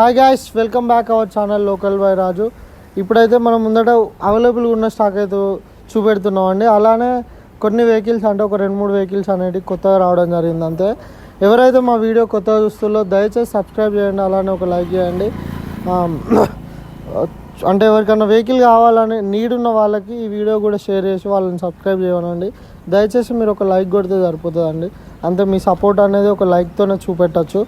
Hi guys welcome back our channel local by Raju ఇప్పుడైతే మనం ముందట అవైలబుల్గా ఉన్న స్టాక్ అయితే చూపెడుతున్నాం అండి. అలానే కొన్ని వెహికల్స్ అంటే ఒక రెండు మూడు వెహికల్స్ అనేవి కొత్తగా రావడం జరిగింది అంతే. ఎవరైతే మా వీడియో కొత్తగా చూస్తుల్లో దయచేసి సబ్స్క్రైబ్ చేయండి అలానే ఒక లైక్ చేయండి. అంటే ఎవరికైనా వెహికల్ కావాలని నీడ్ ఉన్న వాళ్ళకి ఈ వీడియో కూడా షేర్ చేసి వాళ్ళని సబ్స్క్రైబ్ చేయమనండి. దయచేసి మీరు ఒక లైక్ కొడితే సరిపోతుందండి. అంతే మీ సపోర్ట్ అనేది ఒక లైక్తోనే చూపెట్టచ్చు.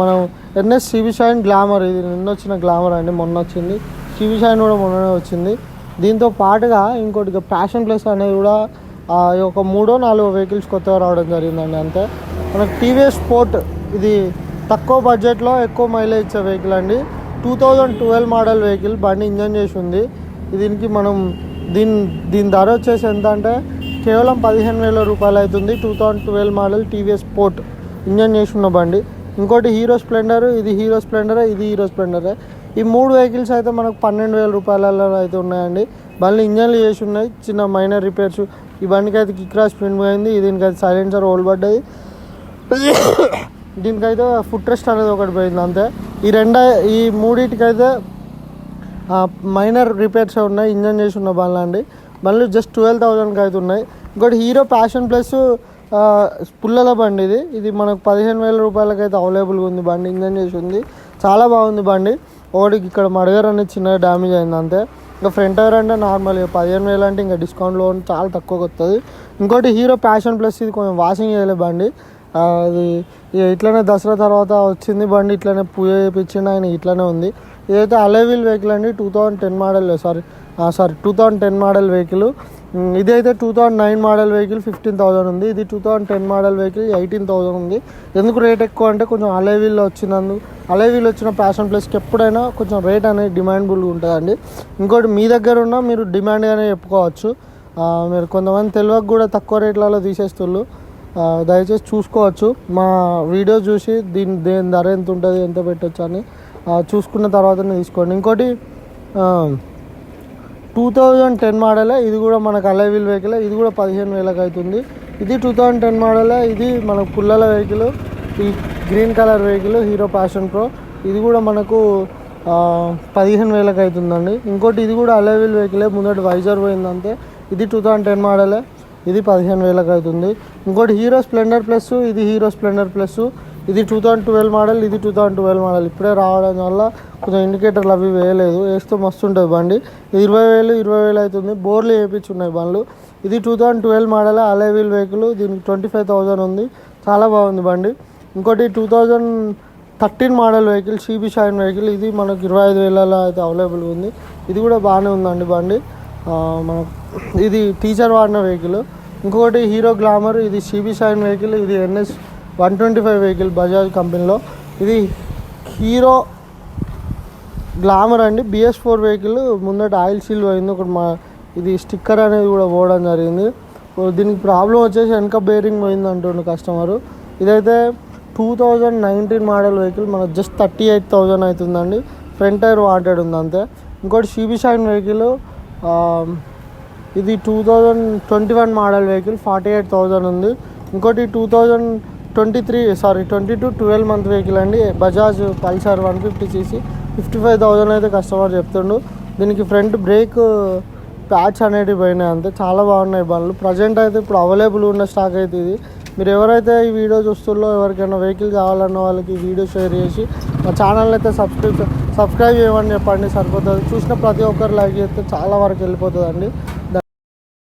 మనం ఎన్ఎస్ సివి షైన్ గ్లామర్ ఇది నిన్న వచ్చిన గ్లామర్ అండి మొన్న వచ్చింది. సివి షైన్ కూడా మొన్ననే వచ్చింది. దీంతో పాటుగా ఇంకోటి ప్యాషన్ ప్లస్ అనేది కూడా ఒక మూడో నాలుగో వెహికల్స్ కొత్తగా రావడం జరిగిందండి అంతే. మనకు టీవీఎస్ స్పోర్ట్ ఇది తక్కువ బడ్జెట్లో ఎక్కువ మైలేజ్ ఇచ్చే వెహికల్ అండి. Two thousand twelve model vehicle బండి ఇంజన్ చేసి ఉంది. దీనికి మనం దీని దీని ధర వచ్చేసి ఎంత అంటే కేవలం పదిహేను వేల రూపాయలు అవుతుంది. Two thousand twelve model TVS sport engine చేసి ఉన్న బండి. ఇంకోటి హీరో స్ప్లెండర్ ఇది హీరో స్ప్లెండర్ ఇది హీరో స్ప్లెండరే. ఈ మూడు వెహికల్స్ అయితే మనకు పన్నెండు వేల రూపాయలలో అయితే ఉన్నాయండి. బండ్లు ఇంజన్లు చేసి ఉన్నాయి చిన్న మైనర్ రిపేర్స్. ఈ బండికి అయితే కిక్ రాష్ ప్రింట్ పోయింది దీనికి అయితే సైలెన్సర్ ఓల్డ్ పడ్డది. దీనికైతే ఫుట్ రెస్ట్ అనేది ఒకటి పోయింది అంతే. ఈ రెండ ఈ మూడింటికైతే మైనర్ రిపేర్స్ ఉన్నాయి ఇంజన్ చేసి ఉన్న బండ్లు అండి. బండ్లు జస్ట్ ట్వెల్వ్ థౌజండ్కి అయితే ఉన్నాయి. ఇంకోటి హీరో ప్యాషన్ ప్లస్ పుల్లల బండి ఇది. ఇది మనకు పదిహేను వేల రూపాయలకి అయితే అవైలబుల్గా ఉంది. బండి ఇంజన్ చేసి ఉంది. చాలా బాగుంది బండి. ఒకటికి ఇక్కడ మడగర్ అనేది చిన్నగా డ్యామేజ్ అయింది అంతే. ఇంకా ఫ్రంట్ టైర్ అంటే నార్మల్ పదిహేను వేలు అంటే ఇంకా డిస్కౌంట్లో చాలా తక్కువకి వస్తుంది. ఇంకోటి హీరో ప్యాషన్ ప్లస్ ఇది కొంచెం వాషింగ్ చేయలే బండి. అది ఇట్లనే దసరా తర్వాత వచ్చింది బండి. ఇట్లనే పూజ చేయించిండు ఆయన ఇట్లనే ఉంది. ఇదైతే అలెవిల్ వెహికల్ అండి two thousand ten model sorry sorry two thousand ten model vehicle. ఇదైతే two thousand nine model vehicle fifteen thousand ఉంది. ఇది two thousand ten model vehicle eighteen thousand ఉంది. ఎందుకు రేట్ ఎక్కువ అంటే కొంచెం అలెవిల్ వచ్చినందుకు అలెవిల్ వచ్చిన ప్యాషన్ ప్లస్కి ఎప్పుడైనా కొంచెం రేట్ అనేది డిమాండబుల్గా ఉంటుందండి. ఇంకోటి మీ దగ్గర ఉన్న మీరు డిమాండ్గానే చెప్పుకోవచ్చు. మీరు కొంతమంది తెలియక కూడా తక్కువ రేట్లలో తీసేస్తుళ్ళు. దయచేసి చూసుకోవచ్చు. మా వీడియో చూసి దీని దేని ధర ఎంత ఉంటుంది ఎంత పెట్టచ్చు అని. చూసుకున్న తర్వాతనే తీసుకోండి. ఇంకోటి టూ థౌజండ్ టెన్ మోడలే ఇది కూడా మనకు అలైవిల్ వెహికల్ ఇది కూడా పదిహేను వేలకు అవుతుంది. ఇది టూ థౌజండ్ టెన్ మోడలే ఇది మనకు పుల్లల వెహికల్ ఈ green colour vehicle Hero Passion Pro ఇది కూడా మనకు పదిహేను వేలకు అవుతుందండి. ఇంకోటి ఇది కూడా అలైవిల్ వెహికలే ముందటి వైజర్ పోయిందంతే ఇది టూ థౌజండ్ టెన్ మోడలే ఇది పదిహేను వేలకు అవుతుంది. ఇంకోటి హీరో స్ప్లెండర్ ప్లస్ ఇది హీరో స్ప్లెండర్ ప్లస్ ఇది టూ థౌజండ్ ట్వెల్వ్ మోడల్ ఇది టూ థౌజండ్ ట్వెల్వ్ మోడల్ ఇప్పుడే రావడం వల్ల కొంచెం ఇండికేటర్లు అవి వేయలేదు. వేస్తే మస్తు ఉంటుంది బండి. ఇది ఇరవై వేలు ఇరవై వేలు అవుతుంది. బోర్లు వేయించున్నాయి బండ్లు. ఇది two thousand twelve model alloy wheel vehicle దీనికి ట్వంటీ ఫైవ్ థౌజండ్ ఉంది. చాలా బాగుంది బండి. ఇంకోటి two thousand thirteen model vehicle CB Shine vehicle ఇది మనకు ఇరవై ఐదు వేలలో అయితే అవైలబుల్ ఉంది. ఇది కూడా బాగానే ఉందండి బండి. మన ఇది టీచర్ వాడిన వెహికల్ ఇంకొకటి హీరో గ్లామర్ ఇది సిబి షైన్ వెహికల్ ఇది NS one twenty five vehicle Bajaj కంపెనీలో. ఇది హీరో గ్లామర్ అండి. బిఎస్ ఫోర్ వెహికల్ ముందట ఆయిల్ సీల్ పోయింది. ఒకటి మా ఇది స్టిక్కర్ అనేది కూడా పోవడం జరిగింది. దీనికి ప్రాబ్లం వచ్చేసి వెనక బేరింగ్ పోయింది అంటుండు కస్టమరు. ఇదైతే two thousand nineteen model vehicle. మనకు జస్ట్ థర్టీ ఎయిట్ థౌజండ్ అవుతుందండి. ఫ్రంట్ టైర్ వాంటెడ్ ఉంది అంతే. ఇంకోటి సిబి షైన్ వెహికల్. ఇది two thousand twenty one model vehicle. Forty eight thousand ఉంది. ఇంకోటి two thousand twenty three sorry twenty two twelve month vehicle అండి. Bajaj Pulsar one fifty CC. Fifty five thousand అయితే customer చెప్తుండు. దీనికి front brake patch అనేటివి పోయినాయి అంతే. చాలా బాగున్నాయి బండ్లు. ప్రజెంట్ అయితే ఇప్పుడు అవైలబుల్ ఉన్న స్టాక్ అయితే ఇది. మీరు ఎవరైతే ఈ వీడియో చూస్తుల్లో ఎవరికైనా వెహికల్ కావాలన్న వాళ్ళకి వీడియో షేర్ చేసి మా ఛానల్ అయితే సబ్స్క్రైబ్ సబ్స్క్రైబ్ చేయమని చెప్పండి సరిపోతుంది. చూసిన ప్రతి ఒక్కరు లైక్ చేస్తే చాలా వరకు వెళ్ళిపోతుందండి.